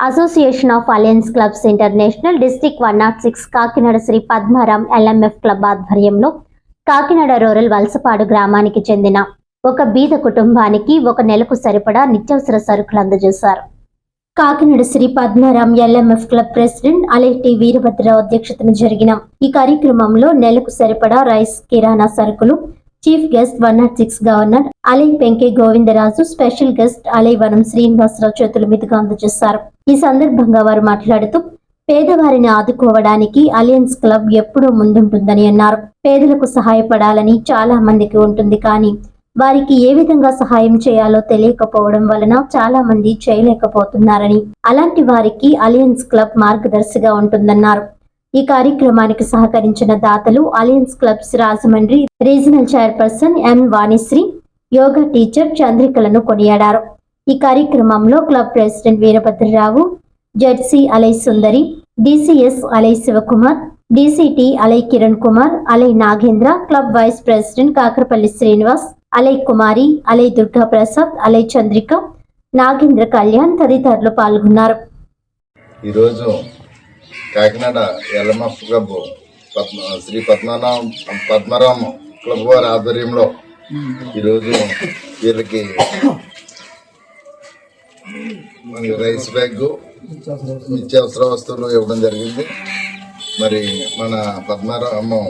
Association of alliance clubs international district one naught six Kakinada Shri Padmaram LMF club ఆధ్వర్యంలో Kakinada rural వలసపాడు గ్రామానికి చెందిన ఒక బీద కుటుంబానికి ఒక నెలకు సరిపడా నిత్యావసర సరుకులు అందజేశారు. Kakinada Shri Padmaram LMF club president Aleti Veerabhadrarao అధ్యక్షతన జరిగిన ఈ కార్యక్రమంలో నెలకు సరిపడా రైస్ కిరాణా సరుకులు chief guest one nought six governor Alai Penke Govindaraju special guest Alai Vanam Srinivasarao చేతుల మీదుగా అందజేశారు. ఈ సందర్భంగా వారు మాట్లాడుతూ పేదవారిని ఆదుకోవడానికి అలయన్స్ క్లబ్ ఎప్పుడూ ముందుంటుందని అన్నారు. పేదలకు సహాయపడాలని చాలా మందికి ఉంటుంది కానీ వారికి ఏ విధంగా సహాయం చేయాలో తెలియకపోవడం వలన చాలా మంది చేయలేకపోతున్నారని అలాంటి వారికి అలయన్స్ క్లబ్ మార్గదర్శిగా ఉంటుందన్నారు. ఈ కార్యక్రమానికి సహకరించిన దాతలు alliance clubs Rajahmundry regional chairperson M Vanisri yoga teacher చంద్రికలను కొనియాడారు. ఈ కార్యక్రమంలో club president Veerabhadra Rao ZC ally Sundari DCS ally Sivakumar DCT ally Kiran Kumar ally Nagendra club vice president Kakarapalli Srinivas ally Kumari ally Durga Prasad ally Chandrika Nagendra Kalyan తదితరులు పాల్గొన్నారు. ఈరోజు Kakinada LMF club Padma Shri Padmanabham Padmarama club వారి ఆధ్వర్యంలో ఈరోజు వీళ్ళకి మరి rice bag నిత్యావసర వస్తువులు ఇవ్వడం జరిగింది. మరి మన పద్మరామం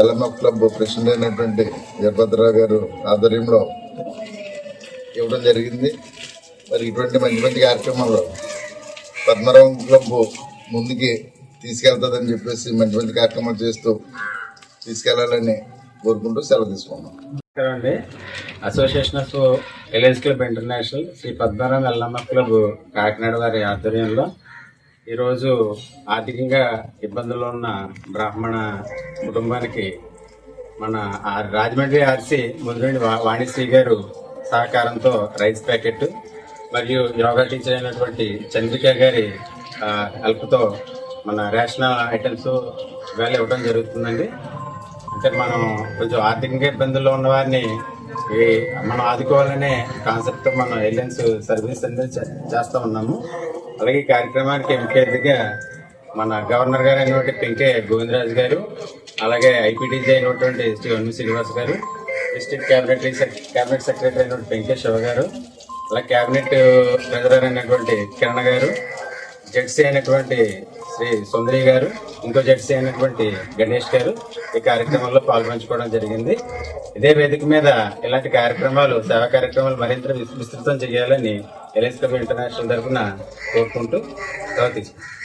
ఎల్ఎంఎఫ్ క్లబ్ ప్రెసిడెంట్ అయినటువంటి వీరభద్రరావు గారు ఆధ్వర్యంలో ఇవ్వడం జరిగింది. మరి ఇటువంటి మంచి మంచి కార్యక్రమాల్లో పద్మరావం క్లబ్ ముందుకి తీసుకెళ్తుందని చెప్పేసి మంచి మంచి కార్యక్రమాలు చేస్తూ తీసుకెళ్ళాలని కోరుకుంటూ సెలవు తీసుకున్నాం. అండి. Association of L S club international Shri Padmanabha Yellamma club Kakinada వారి ఆధ్వర్యంలో ఈరోజు ఆర్థికంగా ఇబ్బందుల్లో ఉన్న బ్రాహ్మణ కుటుంబానికి మన ఆ రాజమండ్రి ఆర్సి ముందు వాణిశ్రీ గారు సహకారంతో రైస్ ప్యాకెట్ మరియు యోగా టీచర్ అయినటువంటి చంద్రిక గారి హెల్ప్తో మన రేషనల్ ఐటమ్స్ ఇవాళ ఇవ్వడం జరుగుతుందండి. అంటే మనం కొంచెం ఆర్థికంగా ఇబ్బందుల్లో ఉన్న వారిని ఈ మనం ఆదుకోవాలనే కాన్సెప్ట్ మనం ఎలియన్స్ సర్వీస్ అనేది చేస్తూ ఉన్నాము. అలాగే ఈ కార్యక్రమానికి ముఖ్య అతిథిగా మన గవర్నర్ గారు అయినటువంటి పెంకే గోవిందరాజు గారు అలాగే ఐపీడీజీ అయినటువంటి శ్రీ వన్వి శ్రీనివాస్ గారు డిస్ట్రిక్ట్ క్యాబినెట్ క్యాబినెట్ సెక్రటరీ అయినటువంటి పెంకే శివ గారు అలాగే క్యాబినెట్ ట్రెజరర్ అయినటువంటి కిరణ్ గారు జెడ్సీ అయినటువంటి శ్రీ సుందరి గారు ఇంకో జెడ్సీ అయినటువంటి గణేష్ గారు ఈ కార్యక్రమంలో పాల్పంచుకోవడం జరిగింది. ఇదే వేదిక మీద ఇలాంటి కార్యక్రమాలు సేవా కార్యక్రమాలు మరింత విస్తృతం చేయాలని ఎల్ఎస్ క్లబ్ ఇంటర్నేషనల్ తరఫున కోరుకుంటూ సెలవు తీసుకుంటాం